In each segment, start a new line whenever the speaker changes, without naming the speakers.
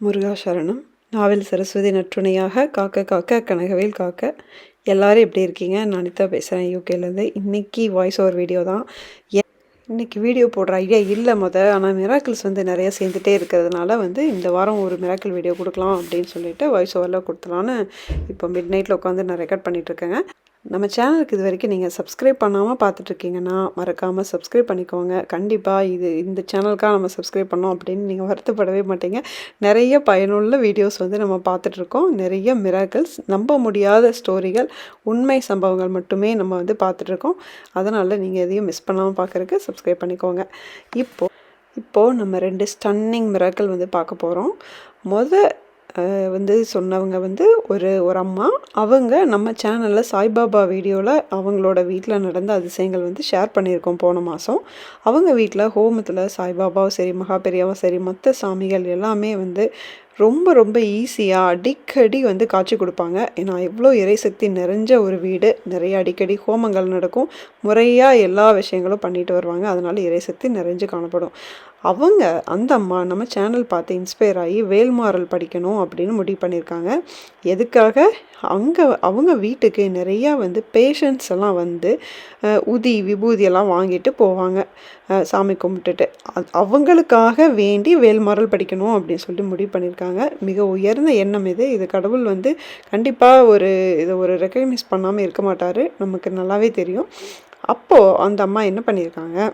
முருகா சரணம். நாவல் சரஸ்வதி நற்றுணையாக காக்க காக்க கனகவேல் காக்க. எல்லாரும் எப்படி இருக்கீங்க? நான் அனிதா பேசுகிறேன் யூகேலேருந்து இன்றைக்கி வாய்ஸ் ஓவர் வீடியோ தான். இன்றைக்கி வீடியோ போடுற ஐடியா இல்லை முத. ஆனால் மிராக்கிள்ஸ் வந்து நிறைய சேர்ந்துட்டே இருக்கிறதுனால வந்து இந்த வாரம் ஒரு மிராக்கிள் வீடியோ கொடுக்கலாம் அப்படின்னு சொல்லிட்டு வாய்ஸ் ஓவரில் கொடுத்தலான்னு இப்போ மிட் நைட்டில் உட்காந்து நான் ரெக்கார்ட் பண்ணிகிட்ருக்கேங்க நம்ம சேனலுக்கு இது வரைக்கும் நீங்கள் சப்ஸ்கிரைப் பண்ணாமல் பார்த்துட்ருக்கீங்கன்னா மறக்காமல் சப்ஸ்கிரைப் பண்ணிக்கோங்க. கண்டிப்பாக இது இந்த சேனலுக்காக நம்ம சப்ஸ்கிரைப் பண்ணோம் அப்படின்னு நீங்கள் வருத்தப்படவே மாட்டீங்க. நிறைய பயனுள்ள வீடியோஸ் வந்து நம்ம பார்த்துட்ருக்கோம். நிறைய மிராக்கிள்ஸ் நம்ப முடியாத ஸ்டோரிகள் உண்மை சம்பவங்கள் மட்டுமே நம்ம வந்து பார்த்துட்ருக்கோம். அதனால் நீங்கள் எதையும் மிஸ் பண்ணாமல் பார்க்குறக்கு சப்ஸ்கிரைப் பண்ணிக்கோங்க. இப்போது இப்போது நம்ம ரெண்டு ஸ்டன்னிங் மிராக்கள் வந்து பார்க்க போகிறோம் மொத வந்து சொன்னவங்க வந்து ஒரு ஒரு அம்மா. அவங்க நம்ம சேனலில் சாய்பாபா வீடியோவில் அவங்களோட வீட்டில் நடந்த அதிசயங்கள் வந்து ஷேர் பண்ணியிருக்கோம் போன மாதம் அவங்க வீட்டில் ஹோமத்தில் சாய்பாபாவும் சரி மகா பெரியாவும் சரி மற்ற சாமிகள் எல்லாமே வந்து ரொம்ப ரொம்ப ஈஸியாக அடிக்கடி வந்து காட்சி கொடுப்பாங்க. ஏன்னா எவ்வளோ இறைசக்தி நிறைஞ்ச ஒரு வீடு நிறைய அடிக்கடி ஹோமங்கள் நடக்கும். முறையாக எல்லா விஷயங்களும் பண்ணிட்டு வருவாங்க. அதனால் இறைசக்தி நிறைஞ்சு காணப்படும். அவங்க அந்த அம்மா நம்ம சேனல் பார்த்து இன்ஸ்பயர் ஆகி வேல்மாறல் படிக்கணும் அப்படின்னு முடிவு பண்ணியிருக்காங்க. எதுக்காக? அங்கே அவங்க வீட்டுக்கு நிறையா வந்து பேஷண்ட்ஸ் எல்லாம் வந்து உதி விபூதி எல்லாம் வாங்கிட்டு போவாங்க. சாமி கும்பிட்டுட்டு. அது- அவங்களுக்காக வேண்டி வேல்மரல் படிக்கணும் அப்படின்னு சொல்லிட்டு முடிவு பண்ணியிருக்காங்க. மிக உயர்ந்த எண்ணம் இது. இது கடவுள் வந்து கண்டிப்பாக ஒரு இதை ஒரு ரெக்கக்னைஸ் பண்ணாமல் இருக்க மாட்டார். நமக்கு நல்லாவே தெரியும். அப்போது அந்த அம்மா என்ன பண்ணியிருக்காங்க?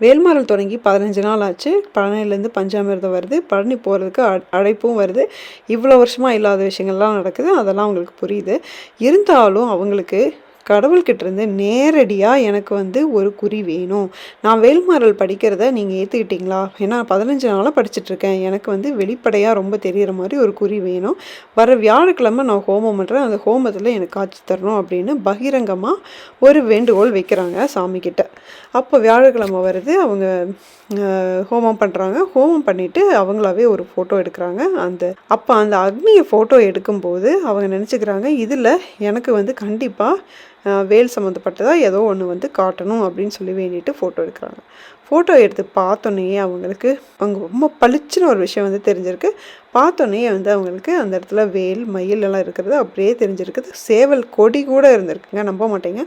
வேல்மரல் தொடங்கி பதினஞ்சு நாள் ஆச்சு. பழனிலேருந்து பஞ்சாமிர்தம் வருது. பழனி போகிறதுக்கு அ- அழைப்பும் வருது. இவ்வளோ வருஷமாக இல்லாத விஷயங்கள்லாம் நடக்குது. அதெல்லாம் அவங்களுக்கு புரியுது. இருந்தாலும் அவங்களுக்கு கடவுள்கிட்டேருந்து நேரடியாக எனக்கு வந்து ஒரு குறி வேணும். நான் வேல்மாறல் படிக்கிறத நீங்கள் ஏற்றுக்கிட்டீங்களா ஏன்னா பதினஞ்சு நாளாக படிச்சுட்ருக்கேன். எனக்கு வந்து வெளிப்படையாக ரொம்ப தெரிகிற மாதிரி ஒரு குறி வேணும். வர வியாழக்கிழமை நான் ஹோமம் பண்ணுறேன் அந்த ஹோமத்தில் எனக்கு காட்சி தரணும் அப்படின்னு பகிரங்கமாக ஒரு வேண்டுகோள் வைக்கிறாங்க சாமிக்கிட்ட அப்போ வியாழக்கிழமை வருது. அவங்க ஹோமம் பண்ணுறாங்க ஹோமம் பண்ணிவிட்டு அவங்களாவே ஒரு ஃபோட்டோ எடுக்கிறாங்க. அந்த அப்போ அந்த அக்னியை ஃபோட்டோ எடுக்கும்போது அவங்க நினச்சிக்கிறாங்க இதில் எனக்கு வந்து கண்டிப்பாக வேல் சம்மந்தப்பட்டதாக ஏதோ ஒன்று வந்து காட்டணும் அப்படின்னு சொல்லி வேண்டிட்டு ஃபோட்டோ எடுக்கிறாங்க. ஃபோட்டோ எடுத்து பார்த்தோன்னே அவங்களுக்கு அவங்க ரொம்ப பளிச்சுன்னு ஒரு விஷயம் வந்து தெரிஞ்சிருக்கு. பார்த்தோன்னே வந்து அவங்களுக்கு அந்த இடத்துல வேல் மயில் எல்லாம் இருக்கிறது அப்படியே தெரிஞ்சிருக்குது. சேவல் கொடி கூட இருந்திருக்குங்க நம்ப மாட்டேங்க.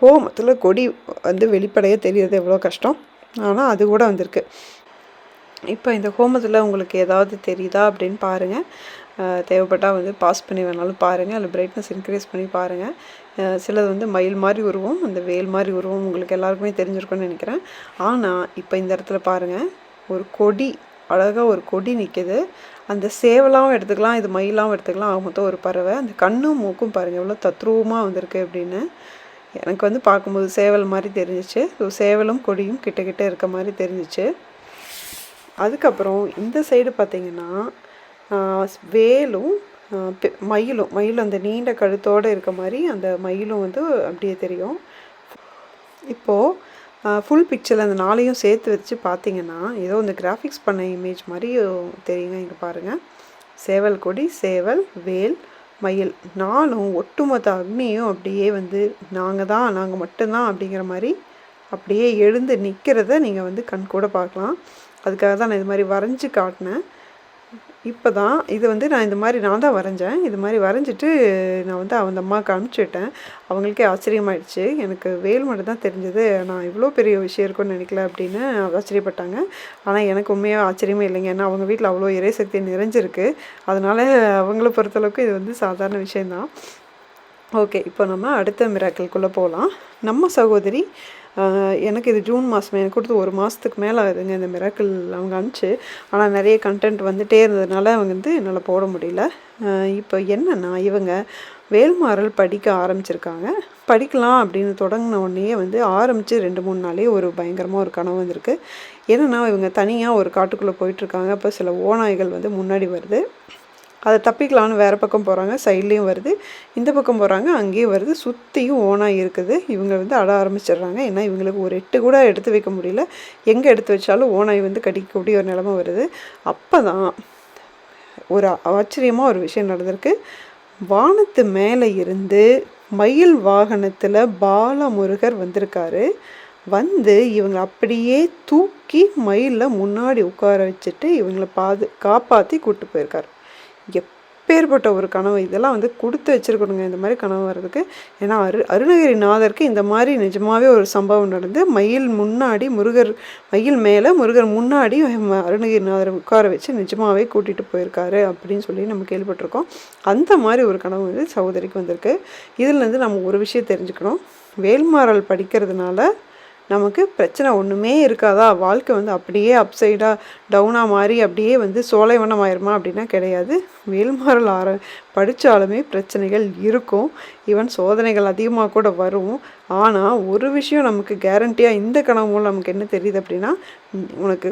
ஹோமத்தில் கொடி வந்து வெளிப்படையாக தெரியறது எவ்வளோ கஷ்டம். ஆனால் அது கூட வந்திருக்கு. இப்போ இந்த ஹோமத்தில் உங்களுக்கு ஏதாவது தெரியுதா அப்படின்னு பாருங்கள் தேவைப்பட்டால் வந்து பாஸ் பண்ணி வேணாலும் பாருங்கள் அதில் பிரைட்னஸ் இன்க்ரீஸ் பண்ணி பாருங்கள் சிலது வந்து மயில் மாதிரி உருவம். அந்த வேல் மாதிரி உருவம் உங்களுக்கு எல்லாருக்குமே தெரிஞ்சிருக்கும்னு நினைக்கிறேன். ஆனால் இப்போ இந்த இடத்துல பாருங்கள் ஒரு கொடி அழகாக ஒரு கொடி நிற்கிது அந்த சேவலாகவும் எடுத்துக்கலாம். இது மயிலாகவும் எடுத்துக்கலாம். ஆக மொத்தம் ஒரு பறவை. அந்த கண்ணும் மூக்கும் பாருங்கள் எவ்வளோ தத்ரூபமாக வந்திருக்கு அப்படின்னு. எனக்கு வந்து பார்க்கும்போது சேவல் மாதிரி தெரிஞ்சிச்சு. ஸோ சேவலும் கொடியும் கிட்ட கிட்ட இருக்க மாதிரி தெரிஞ்சிச்சு. அதுக்கப்புறம் இந்த சைடு பார்த்திங்கன்னா வேலும் மயிலும் மயில் அந்த நீண்ட கழுத்தோடு இருக்க மாதிரி அந்த மயிலும் வந்து அப்படியே தெரியும். இப்போது ஃபுல் பிக்சரில் அந்த நாளையும் சேர்த்து வச்சு பார்த்தீங்கன்னா ஏதோ இந்த கிராஃபிக்ஸ் பண்ண இமேஜ் மாதிரி தெரியுங்க இங்கே பாருங்கள் சேவல் கொடி சேவல் வேல் மயில். நாளும் ஒட்டுமொத்த அக்னியும் அப்படியே வந்து நாங்கள் தான் நாங்கள் மட்டும்தான் அப்படிங்கிற மாதிரி அப்படியே எழுந்து நிற்கிறத நீங்கள் வந்து கண் கூட பார்க்கலாம். அதுக்காக தான் நான் இது மாதிரி வரைஞ்சி காட்டினேன். இப்போ தான் இது வந்து நான் இந்த மாதிரி நான் தான் வரைஞ்சேன். இது மாதிரி வரைஞ்சிட்டு நான் வந்து அந்த அம்மாவுக்கு அனுப்பிச்சிட்டேன். அவங்களுக்கே ஆச்சரியமாயிடுச்சு. எனக்கு வேல் மட்டும் தான் தெரிஞ்சது. நான் இவ்வளோ பெரிய விஷயம் இருக்கும்னு நினைக்கல அப்படின்னு ஆச்சரியப்பட்டாங்க. ஆனால் எனக்கு உண்மையாக ஆச்சரியமே இல்லைங்க. ஏன்னா அவங்க வீட்டில் அவ்வளோ இறைசக்தி நிறைஞ்சிருக்கு. அதனால் அவங்கள பொறுத்தளவுக்கு இது வந்து சாதாரண விஷயந்தான் ஓகே இப்போ நம்ம அடுத்த மிராக்கிள்குள்ளே போகலாம் நம்ம சகோதரி எனக்கு இது ஜூன் மாதம் எனக்கு கொடுத்து ஒரு மாதத்துக்கு மேலே ஆகுதுங்க இந்த மிராக்கிள் அவங்க அனுப்பிச்சு. ஆனால் நிறைய கண்டென்ட் வந்துகிட்டே இருந்ததுனால அவங்க வந்து என்னால் போட முடியல. இப்போ என்னென்னா இவங்க வேல்மாறல் படிக்க ஆரம்பிச்சிருக்காங்க. படிக்கலாம் அப்படின்னு தொடங்கின உடனே வந்து ஆரம்பித்து ரெண்டு மூணு நாளே ஒரு பயங்கரமாக ஒரு கனவு வந்திருக்கு. என்னென்னா இவங்க தனியாக ஒரு காட்டுக்குள்ளே போயிட்டுருக்காங்க அப்போ சில ஓநாய்கள் வந்து முன்னாடி வருது. அதை தப்பிக்கலாம்னு வேறு பக்கம் போகிறாங்க சைட்லேயும் வருது. இந்த பக்கம் போகிறாங்க அங்கேயும் வருது. சுற்றியும் ஓனாக இருக்குது. இவங்க வந்து அட ஆரம்பிச்சிடுறாங்க. ஏன்னா இவங்களுக்கு ஒரு எட்டு கூட எடுத்து வைக்க முடியல. எங்கே எடுத்து வச்சாலும் ஓனாய் வந்து கடிக்கக்கூடிய ஒரு நிலமை வருது. அப்போ தான் ஒரு ஆச்சரியமாக ஒரு விஷயம் நடந்திருக்கு. வானத்து மேலே இருந்து மயில் வாகனத்தில் பாலமுருகர் வந்திருக்காரு. வந்து இவங்க அப்படியே தூக்கி மயிலில் முன்னாடி உட்கார வச்சுட்டு இவங்களை பாது காப்பாற்றி கூப்பிட்டு போயிருக்காரு. எப்பேற்பட்ட ஒரு கனவு இதெல்லாம் வந்து கொடுத்து வச்சுருக்கணுங்க இந்த மாதிரி கனவு வர்றதுக்கு. ஏன்னா அரு அருணகிரிநாதருக்கு இந்த மாதிரி நிஜமாகவே ஒரு சம்பவம் நடந்து மயில் முன்னாடி முருகர் மயில் மேலே முருகர் முன்னாடி அருணகிரிநாதரை உட்கார வச்சு நிஜமாகவே கூட்டிகிட்டு போயிருக்காரு அப்படின்னு சொல்லி நம்ம கேள்விப்பட்டிருக்கோம். அந்த மாதிரி ஒரு கனவு வந்து சகோதரிக்கு வந்திருக்கு. இதுலேருந்து நம்ம ஒரு விஷயம் தெரிஞ்சுக்கணும். வேல்மாறல் படிக்கிறதுனால நமக்கு பிரச்சனை ஒன்றுமே இருக்காதா? வாழ்க்கை வந்து அப்படியே அப்சைடாக டவுனாக மாறி அப்படியே வந்து சோலைவனம் ஆயிருமா அப்படின்னா கிடையாது. வேல்மாறல் ஆர படித்தாலுமே பிரச்சனைகள் இருக்கும். ஈவன் சோதனைகள் அதிகமாக கூட வரும். ஆனால் ஒரு விஷயம் நமக்கு கேரண்டியாக இந்த கனவு மூலம் நமக்கு என்ன தெரியுது அப்படின்னா உனக்கு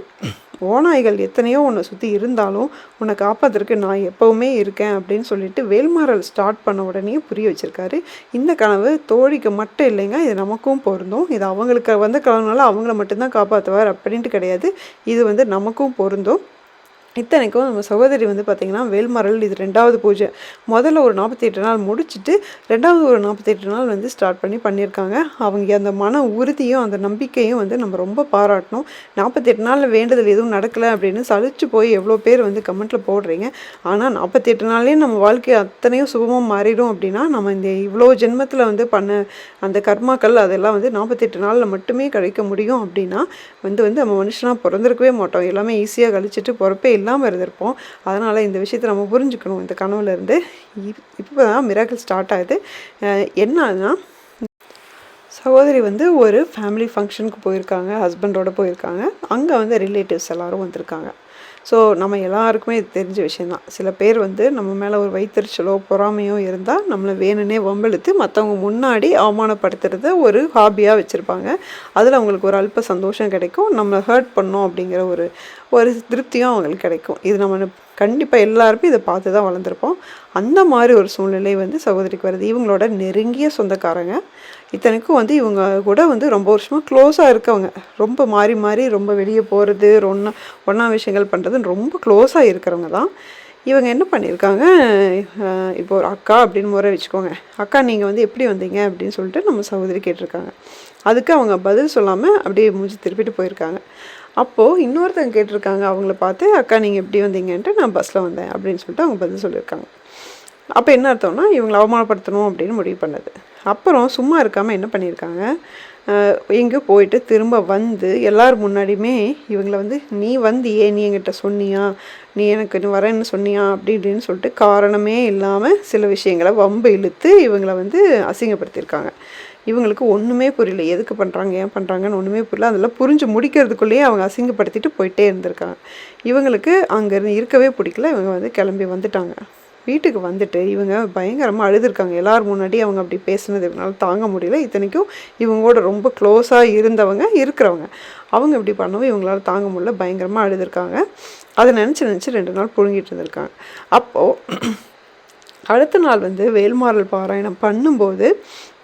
ஓநாய்கள் எத்தனையோ உன்னை சுற்றி இருந்தாலும் உன்னை காப்பாத்துறதுக்கு நான் எப்போவுமே இருக்கேன் அப்படின்னு சொல்லிட்டு வேல்மாறல் ஸ்டார்ட் பண்ண உடனே புரிய வச்சுருக்காரு. இந்த கனவு தோழிக்கு மட்டும் இல்லைங்க இது நமக்கும் பொருந்தும். இது அவங்களுக்கு வந்த கனவுனால அவங்கள மட்டும்தான் காப்பாற்றுவார் அப்படின்ட்டு கிடையாது. இது வந்து நமக்கும் பொருந்தும். இத்தனைக்கும் நம்ம சகோதரி வந்து பார்த்திங்கன்னா வேல்மரல் இது ரெண்டாவது பூஜை. முதல்ல ஒரு நாற்பத்தெட்டு நாள் முடிச்சுட்டு ரெண்டாவது ஒரு நாற்பத்தெட்டு நாள் வந்து ஸ்டார்ட் பண்ணி பண்ணியிருக்காங்க. அவங்க அந்த மன உறுதியும் அந்த நம்பிக்கையும் வந்து நம்ம ரொம்ப பாராட்டணும். நாற்பத்தெட்டு நாளில் வேண்டுதல் எதுவும் நடக்கலை அப்படின்னு சலிச்சு போய் எவ்வளோ பேர் வந்து கமெண்ட்டில் போடுறீங்க. ஆனால் நாற்பத்தெட்டு நாள்லேயும் நம்ம வாழ்க்கை அத்தனையும் சுபமாக மாறிடும் அப்படின்னா நம்ம இந்த இவ்வளோ ஜென்மத்தில் வந்து பண்ண அந்த கர்மாக்கள் அதெல்லாம் வந்து நாற்பத்தெட்டு நாளில் மட்டுமே கிடைக்க முடியும் அப்படின்னா வந்து வந்து நம்ம மனுஷனாக பிறந்திருக்கவே மாட்டோம். எல்லாமே ஈஸியாக கழிச்சிட்டு பிறப்பே இல்லை. இல்லாமல் இருந்திருப்போம். அதனால் இந்த விஷயத்தை நம்ம புரிஞ்சுக்கணும். இந்த கனவுலேருந்து இப்போ தான் மிராக்கிள் ஸ்டார்ட் ஆகுது. என்னன்னா சகோதரி வந்து ஒரு ஃபேமிலி ஃபங்க்ஷனுக்கு போயிருக்காங்க ஹஸ்பண்டோட போயிருக்காங்க. அங்கே வந்து ரிலேட்டிவ்ஸ் எல்லோரும் வந்திருக்காங்க. ஸோ நம்ம எல்லாருக்குமே இது தெரிஞ்ச விஷயந்தான் சில பேர் வந்து நம்ம மேலே ஒரு வைத்தறிச்சலோ பொறாமையோ இருந்தால் நம்மளை வேணும்னே வம்பெழுத்து மற்றவங்க முன்னாடி அவமானப்படுத்துறத ஒரு ஹாபியாக வச்சுருப்பாங்க. அதில் அவங்களுக்கு ஒரு அல்ப சந்தோஷம் கிடைக்கும். நம்மளை ஹர்ட் பண்ணோம் அப்படிங்கிற ஒரு ஒரு திருப்தியும் அவங்களுக்கு கிடைக்கும். இது நம்ம கண்டிப்பாக எல்லாருமே இதை பார்த்து தான் வளர்ந்துருப்போம். அந்த மாதிரி ஒரு சூழ்நிலை வந்து சகோதரிக்கு வருது. இவங்களோட நெருங்கிய சொந்தக்காரங்க. இத்தனைக்கும் வந்து இவங்க கூட வந்து ரொம்ப வருஷமாக க்ளோஸாக இருக்கவங்க. ரொம்ப மாறி மாறி ரொம்ப வெளியே போகிறது ஒன்றா ஒன்றா விஷயங்கள் பண்ணுறதுன்னு ரொம்ப க்ளோஸாக இருக்கிறவங்க தான். இவங்க என்ன பண்ணியிருக்காங்க? இப்போ ஒரு அக்கா அப்படின்னு முறை வச்சுக்கோங்க. அக்கா நீங்கள் வந்து எப்படி வந்தீங்க அப்படின்னு சொல்லிட்டு நம்ம சகோதரி கேட்டிருக்காங்க. அதுக்கு அவங்க பதில் சொல்லாமல் அப்படியே மூஞ்சி திருப்பிட்டு போயிருக்காங்க. அப்போது இன்னொருத்தங்க கேட்டிருக்காங்க அவங்கள பார்த்து அக்கா நீங்கள் எப்படி வந்தீங்கன்ட்டு நான் பஸ்ஸில் வந்தேன் அப்படின்னு சொல்லிட்டு அவங்க பதில் சொல்லியிருக்காங்க. அப்போ என்ன அர்த்தம்னா இவங்களை அவமானப்படுத்தணும் அப்படின்னு முடிவு பண்ணது. அப்புறம் சும்மா இருக்காமல் என்ன பண்ணியிருக்காங்க? எங்கே போயிட்டு திரும்ப வந்து எல்லார் முன்னாடியுமே இவங்களை வந்து நீ வந்தியே நீ என்கிட்ட சொன்னியா? நீ எனக்கு நீ வரேன்னு சொன்னியா? அப்படி இப்படின்னு சொல்லிட்டு காரணமே இல்லாமல் சில விஷயங்களை வம்பு இழுத்து இவங்களை வந்து அசிங்கப்படுத்தியிருக்காங்க. இவங்களுக்கு ஒன்றுமே புரியல. எதுக்கு பண்ணுறாங்க ஏன் பண்ணுறாங்கன்னு ஒன்றுமே புரியல. அதெல்லாம் புரிஞ்சு முடிக்கிறதுக்குள்ளேயே அவங்க அசிங்கப்படுத்திட்டு போயிட்டே இருந்திருக்காங்க. இவங்களுக்கு அங்கே இருக்கவே பிடிக்கல. இவங்க வந்து கிளம்பி வந்துட்டாங்க. வீட்டுக்கு வந்துட்டு இவங்க பயங்கரமாக அழுதுருக்காங்க. எல்லோரும் முன்னாடி அவங்க அப்படி பேசுனது இவங்களால தாங்க முடியல. இத்தனைக்கும் இவங்களோட ரொம்ப க்ளோஸாக இருந்தவங்க இருக்கிறவங்க. அவங்க இப்படி பண்ணவும் இவங்களால தாங்க முடியல. பயங்கரமாக அழுதுருக்காங்க. அதை நினச்சி நினச்சி ரெண்டு நாள் புழுங்கிட்டு இருந்திருக்காங்க. அப்போது அடுத்த நாள் வந்து வேல்மாறல் பாராயணம் பண்ணும்போது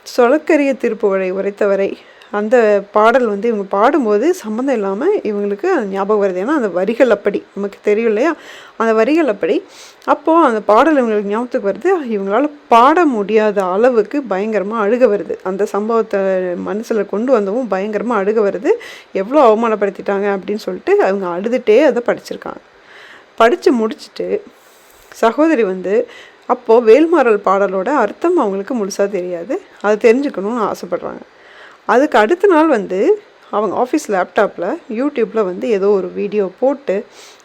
சொலக்கரிய திருப்புகழை உரைத்தவரை அந்த பாடல் வந்து இவங்க பாடும்போது சம்மந்தம் இல்லாமல் இவங்களுக்கு அது ஞாபகம் வருது. ஏன்னா அந்த வரிகள் அப்படி நமக்கு தெரியும் இல்லையா? அந்த வரிகள் அப்படி. அப்போது அந்த பாடல் இவங்களுக்கு ஞாபகத்துக்கு வருது. இவங்களால பாட முடியாத அளவுக்கு பயங்கரமாக அழுக வருது. அந்த சம்பவத்தை மனசில் கொண்டு வந்தவும் பயங்கரமாக அழுக வருது. எவ்வளோ அவமானப்படுத்திட்டாங்க அப்படின்னு சொல்லிட்டு அவங்க அழுதுகிட்டே அதை படிச்சிருக்காங்க. படித்து முடிச்சுட்டு சகோதரி வந்து அப்போது வேல்மாறல் பாடலோட அர்த்தம் அவங்களுக்கு முழுசாக தெரியாது. அதை தெரிஞ்சுக்கணும்னு ஆசைப்பட்றாங்க. அதுக்கு அடுத்த நாள் வந்து அவங்க ஆஃபீஸ் லேப்டாப்பில் யூடியூப்பில் வந்து ஏதோ ஒரு வீடியோ போட்டு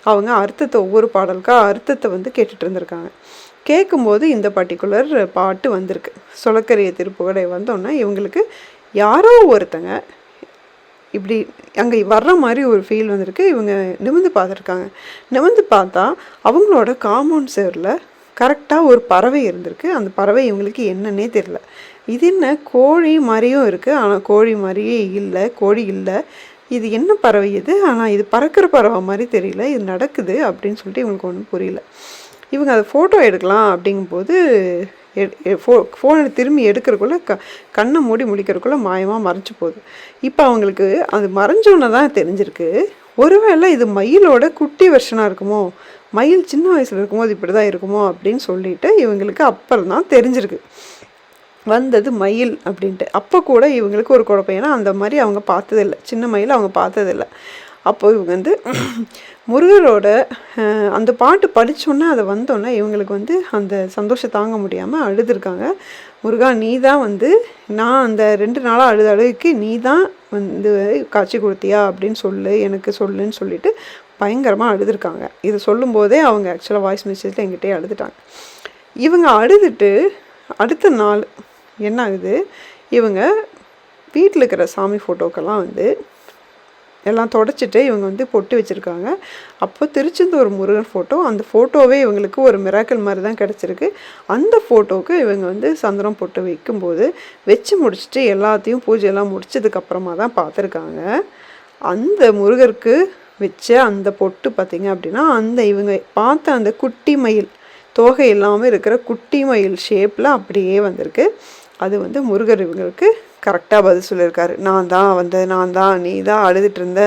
அவங்க அர்த்தத்தை ஒவ்வொரு பாடலுக்காக அர்த்தத்தை வந்து கேட்டுட்டு இருந்திருக்காங்க. கேட்கும்போது இந்த பர்டிகுலர் பாட்டு வந்திருக்கு. சொலக்கரிய திருப்புகடை வந்தோன்னே இவங்களுக்கு யாரோ ஒருத்தங்க இப்படி அங்கே வர்ற மாதிரி ஒரு ஃபீல் வந்திருக்கு. இவங்க நிமிந்து பார்த்துருக்காங்க. நிமிந்து பார்த்தா அவங்களோட காம்பவுண்ட் சேரில் கரெக்டாக ஒரு பறவை இருந்திருக்கு. அந்த பறவை இவங்களுக்கு என்னன்னே தெரில இது என்ன? கோழி மாதிரியும் இருக்குது ஆனால் கோழி மாதிரியே இல்லை. கோழி இல்லை. இது என்ன பறவை இது? ஆனால் இது பறக்கிற பறவை மாதிரி தெரியல. இது நடக்குது அப்படின்னு சொல்லிட்டு இவங்களுக்கு ஒன்றும் புரியல. இவங்க அதை ஃபோட்டோ எடுக்கலாம் அப்படிங்கும்போது ஃபோ ஃபோனை திரும்பி எடுக்கிறக்குள்ளே க கண்ணை மூடி முடிக்கிறக்குள்ளே மாயமாக மறைஞ்சு போகுது. இப்போ அவங்களுக்கு அது மறைஞ்சோன்னு தான் தெரிஞ்சிருக்கு. ஒருவேளை இது மயிலோட குட்டி வெர்ஷனாக இருக்குமோ? மயில் சின்ன வயசில் இருக்கும்போது இப்படி தான் இருக்குமோ அப்படின்னு சொல்லிட்டு இவங்களுக்கு அப்புறம் தான் தெரிஞ்சிருக்கு. வந்தது மயில் அப்படின்ட்டு. அப்போ கூட இவங்களுக்கு ஒரு குழப்பம். ஏன்னா அந்த மாதிரி அவங்க பார்த்ததில்ல. சின்ன மயில் அவங்க பார்த்ததில்ல. அப்போது இவங்க வந்து முருகரோட அந்த பாட்டு படித்தோன்னே அதை வந்தோன்னே இவங்களுக்கு வந்து அந்த சந்தோஷம் தாங்க முடியாமல் அழுதுருக்காங்க. முருகா நீ தான் வந்து நான் அந்த ரெண்டு நாளாக அழுத அழுகுக்கு நீ தான் வந்து காட்சி கொடுத்தியா அப்படின்னு சொல்லு எனக்கு சொல்லுன்னு சொல்லிட்டு பயங்கரமாக அழுதுருக்காங்க. இது சொல்லும்போதே அவங்க ஆக்சுவலாக வாய்ஸ் மெசேஜில் எங்கிட்டே அழுதுட்டாங்க. இவங்க அழுதுட்டு அடுத்த நாள் என்ன ஆகுது? இவங்க வீட்டில் இருக்கிற சாமி ஃபோட்டோக்கெல்லாம் வந்து எல்லாம் தொடச்சிட்டு இவங்க வந்து பொட்டு வச்சுருக்காங்க. அப்போ திருச்செந்தூர் முருகன் ஃபோட்டோ அந்த ஃபோட்டோவே இவங்களுக்கு ஒரு மிராக்கல் மாதிரி தான் கிடச்சிருக்கு. அந்த ஃபோட்டோவுக்கு இவங்க வந்து சந்திரம் பொட்டு வைக்கும்போது வச்சு முடிச்சுட்டு எல்லாத்தையும் பூஜையெல்லாம் முடிச்சதுக்கப்புறமா தான் பார்த்துருக்காங்க. அந்த முருகருக்கு வச்ச அந்த பொட்டு பார்த்தீங்க அப்படின்னா அந்த இவங்க பார்த்த அந்த குட்டி மயில் தோகை இல்லாமல் இருக்கிற குட்டி மயில் ஷேப்பில் அப்படியே வந்திருக்கு. அது வந்து முருகர் இவங்களுக்கு கரெக்டாக பதில் சொல்லியிருக்காரு. நான் தான் வந்து நான் தான் நீ தான் அழுதுட்டு இருந்த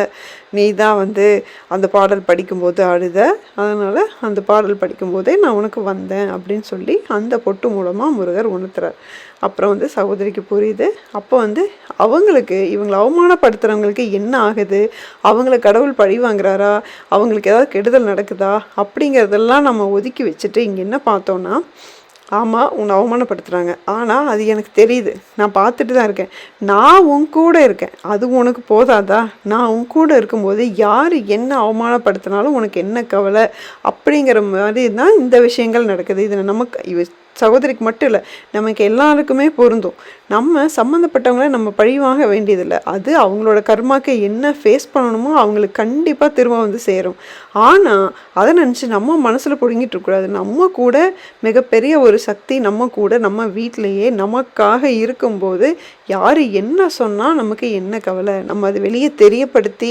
நீ தான் வந்து அந்த பாடல் படிக்கும்போது அழுத அதனால் அந்த பாடல் படிக்கும்போதே நான் உனக்கு வந்தேன் அப்படின்னு சொல்லி அந்த பொட்டு மூலமாக முருகர் உணர்த்துறார். அப்புறம் வந்து சகோதரிக்கு புரியுது. அப்போ வந்து அவங்களுக்கு இவங்களை அவமானப்படுத்துகிறவங்களுக்கு என்ன ஆகுது? அவங்கள கடவுள் பழி வாங்குறாரா? அவங்களுக்கு ஏதாவது கெடுதல் நடக்குதா? அப்படிங்கிறதெல்லாம் நம்ம ஒதுக்கி வச்சுட்டு இங்கே என்ன பார்த்தோன்னா ஆமாம் உன்னை அவமானப்படுத்துகிறாங்க ஆனால் அது எனக்கு தெரியுது. நான் பார்த்துட்டு தான் இருக்கேன். நான் உன் கூட இருக்கேன். அது உனக்கு போதாதா? நான் உன் கூட இருக்கும்போது யார் என்ன அவமானப்படுத்தினாலும் உனக்கு என்ன கவலை அப்படிங்கிற மாதிரி தான் இந்த விஷயங்கள் நடக்குது. இதில் நமக்கு இவ சகோதரிக்கு மட்டும் இல்லை நமக்கு எல்லாருக்குமே பொருந்தும். நம்ம சம்மந்தப்பட்டவங்கள நம்ம பழிவாங்க வேண்டியதில்லை. அது அவங்களோட கர்மாக்கு என்ன ஃபேஸ் பண்ணணுமோ அவங்களுக்கு கண்டிப்பாக திரும்ப வந்து சேரும். ஆனால் அதை நினச்சி நம்ம மனசில் பிடுங்கிட்டு இருக்கக்கூடாது நம்ம கூட மிகப்பெரிய ஒரு சக்தி நம்ம கூட நம்ம வீட்டிலையே நமக்காக இருக்கும்போது யார் என்ன சொன்னால் நமக்கு என்ன கவலை? நம்ம அது வெளியே தெரியப்படுத்தி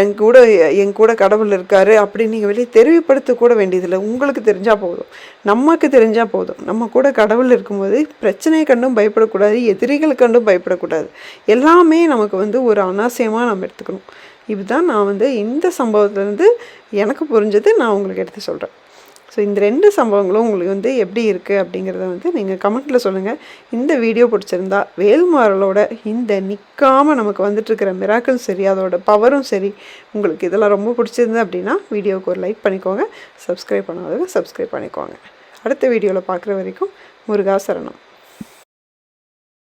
என் கூட என் கூட கடவுள் இருக்காரு அப்படின்னு நீங்கள் வெளியே தெரியப்படுத்த கூட வேண்டியதில்லை. உங்களுக்கு தெரிஞ்சால் போதும். நமக்கு தெரிஞ்சால் போதும். நம்ம கூட கடவுள் இருக்கும்போது பிரச்சனையை கண்டும் பயப்படக்கூடாது. எதிரிகள் கண்டும் பயப்படக்கூடாது. எல்லாமே நமக்கு வந்து ஒரு அனாவசியமாக நம்ம எடுத்துக்கணும். இதுதான் நான் வந்து இந்த சம்பவத்துலேருந்து எனக்கு புரிஞ்சது நான் உங்களுக்கு எடுத்து சொல்கிறேன் ஸோ இந்த ரெண்டு சம்பவங்களும் உங்களுக்கு வந்து எப்படி இருக்குது அப்படிங்கிறத வந்து நீங்கள் கமெண்ட்டில் சொல்லுங்கள் இந்த வீடியோ பிடிச்சிருந்தா வேல்மாரலோட இந்த நிற்காமல் நமக்கு வந்துட்டுருக்கிற மிராக்களும் சரி அதோட பவரும் சரி உங்களுக்கு இதெல்லாம் ரொம்ப பிடிச்சிருந்தது அப்படின்னா வீடியோவுக்கு ஒரு லைக் பண்ணிக்கோங்க. சப்ஸ்கிரைப் பண்ணாதவங்க சப்ஸ்கிரைப் பண்ணிக்கோங்க. அடுத்த வீடியோவில் பார்க்குற வரைக்கும் முருகா சரணம்.